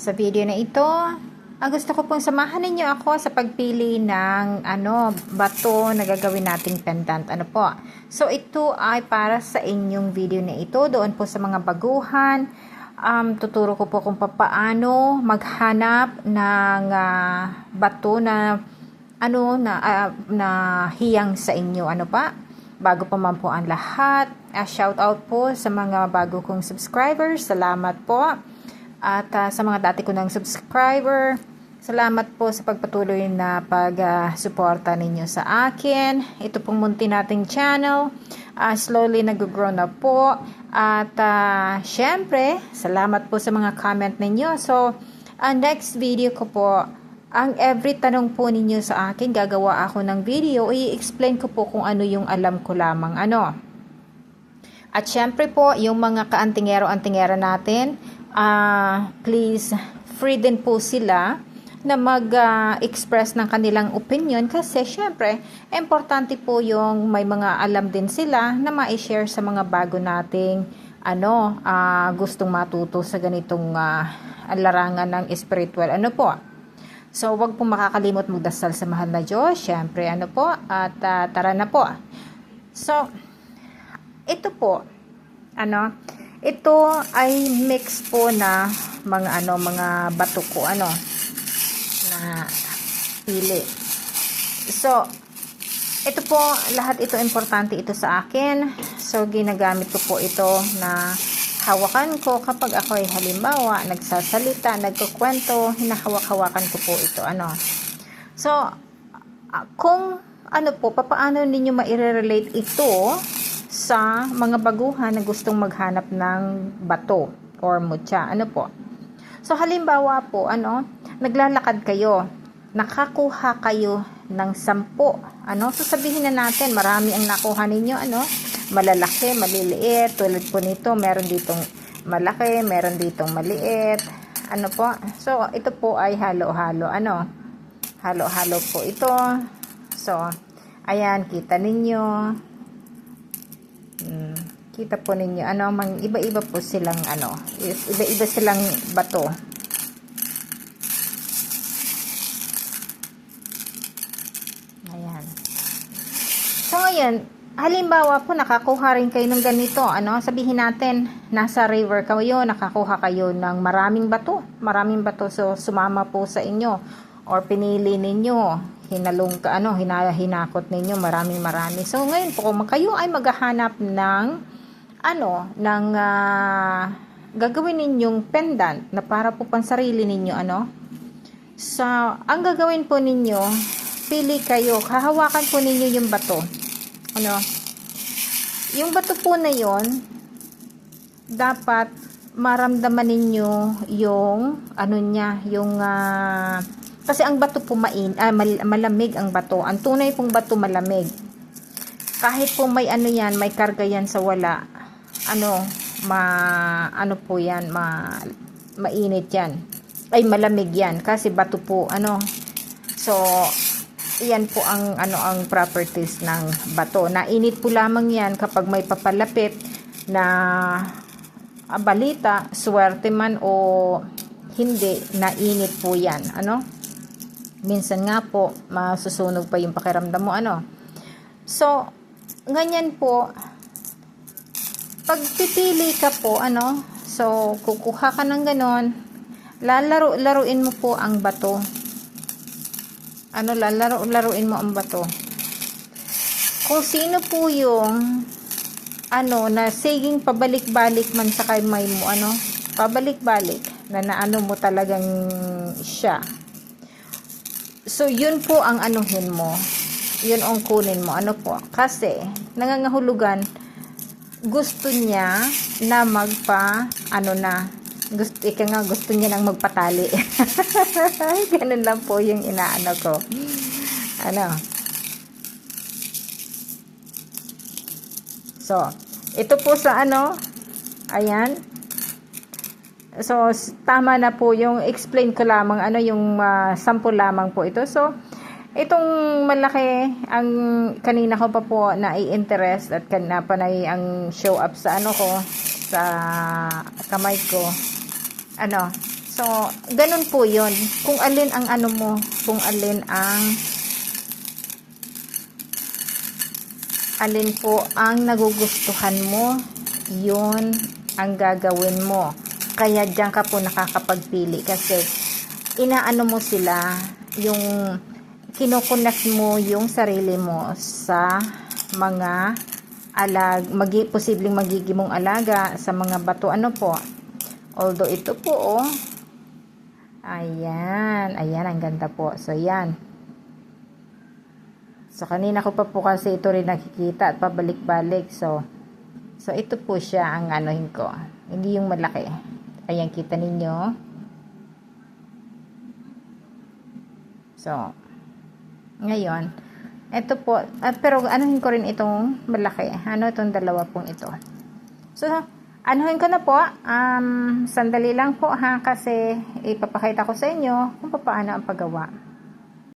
Sa video na ito, ang gusto ko pong samahan ninyo ako sa pagpili ng ano, bato na gagawin nating pendant. Ano po? So, ito ay para sa inyong video na ito. Doon po sa mga baguhan. Um, tuturo ko po kung paano maghanap ng ah, bato na ano na ah, na hiyang sa inyo ano pa bago pa man po ang lahat uh, shout out po sa mga bago kong subscribers salamat po at ah, sa mga dati ko ng subscriber, salamat po sa pagpatuloy na pag-suporta ninyo sa akin. Ito pong munti nating channel. ah, slowly nag-grow na po. At ah, syempre, salamat po sa mga comment ninyo. So, ang next video ko po, ang every tanong po ninyo sa akin, gagawa ako ng video. I-explain ko po kung ano yung alam ko lamang. Ano? At syempre po, yung mga kaantingero-antingera natin, ah please, free din po sila na mag-express ng kanilang opinion kasi syempre, importante po yung may mga alam din sila na ma-share sa mga bago nating ano, ah, gustong matuto sa ganitong ah, larangan ng spiritual. Ano po? So, wag po makakalimot magdasal sa mahal na Diyos. Syempre, ano po? At ah, tara na po. So, ito po, ano, ito ay mix po na mga ano, mga bato ko, ano, na pili. So, ito po, lahat ito importante ito sa akin. So, ginagamit ko po ito na hawakan ko kapag ako ay halimbawa, nagsasalita, nagkukwento, hinahawak-hawakan ko po ito, ano. So, kung ano po, papaano ninyo ma-relate ito sa mga baguhan na gustong maghanap ng bato or mutya. Ano po? So, halimbawa po, ano, naglalakad kayo, nakakuha kayo ng sampo. Ano, so sabihin na natin, marami ang nakuha ninyo, ano, malalaki, maliliit, tulad po nito, meron ditong malaki, meron ditong maliit, ano po. So, ito po ay halo-halo, ano, halo-halo po ito. So, ayan, kita ninyo. Kita po ninyo, ano, mang iba-iba po silang, ano, iba-iba silang bato. Ayan. So, ngayon, halimbawa po, nakakuha rin kayo ng ganito, ano, sabihin natin, nasa river kayo, nakakuha kayo ng maraming bato, maraming bato, so, sumama po sa inyo, or pinili ninyo, hinalong ka, ano, hina, hinakot ninyo, maraming marami. So, ngayon po, kung kayo ay maghahanap ng, ano, ng, ah, gagawin ninyong pendant, na para po pansarili ninyo, ano, sa, ang gagawin po ninyo, pili kayo, hahawakan po ninyo yung bato. Ano? Yung bato po na yon dapat maramdaman ninyo yung ano niya, yung ah, kasi ang bato po main, ah, mal- malamig ang bato. Ang tunay pong bato malamig. Kahit po may ano yan, may karga yan sa wala. Ano, ma ano po yan, ma mainit yan. Ay malamig yan kasi bato po ano. So, yan po ang ano ang properties ng bato. Nainit po lamang yan kapag may papalapit na balita, swerte man o hindi, nainit po yan. Ano? Minsan nga po, masusunog pa yung pakiramdam mo. Ano? So, ganyan po, pagpipili ka po, ano, so, kukuha ka ng ganon, lalaro, laruin mo po ang bato. Ano lalaro laruin mo ang bato. Kung sino po yung ano na saging pabalik-balik man sa kamay mo ano pabalik-balik na naano mo talagang siya. So yun po ang anuhin mo. Yun ang kunin mo. Ano po? Kasi nangangahulugan gusto niya na magpa ano na gusto, ika nga gusto niya nang magpatali. Ganun lang po yung inaano ko. Ano? So, ito po sa ano, ayan. So, tama na po yung explain ko lamang, ano yung uh, sample lamang po ito. So, itong malaki, ang kanina ko pa po na i-interest at kanina pa na ang show up sa ano ko, sa kamay ko. Ano, So, ganun po yon Kung alin ang ano mo, kung alin ang alin po ang nagugustuhan mo, yun ang gagawin mo. Kaya diyan ka po nakakapagpili kasi inaano mo sila yung kinukunak mo yung sarili mo sa mga alag, magi, posibleng magiging mong alaga sa mga bato. Ano po? Although ito po, oh, ayan, ayan, ang ganda po. So, yan. So, kanina ko pa po kasi ito rin nakikita at pabalik-balik. So, so ito po siya ang anuhin ko. Hindi yung malaki. Ayan, kita ninyo. So, ngayon, ito po, at pero anuhin ko rin itong malaki. Ano itong dalawa pong ito. So, anuhin ko na po. Um, sandali lang po ha, kasi ipapakita ko sa inyo kung paano ang paggawa.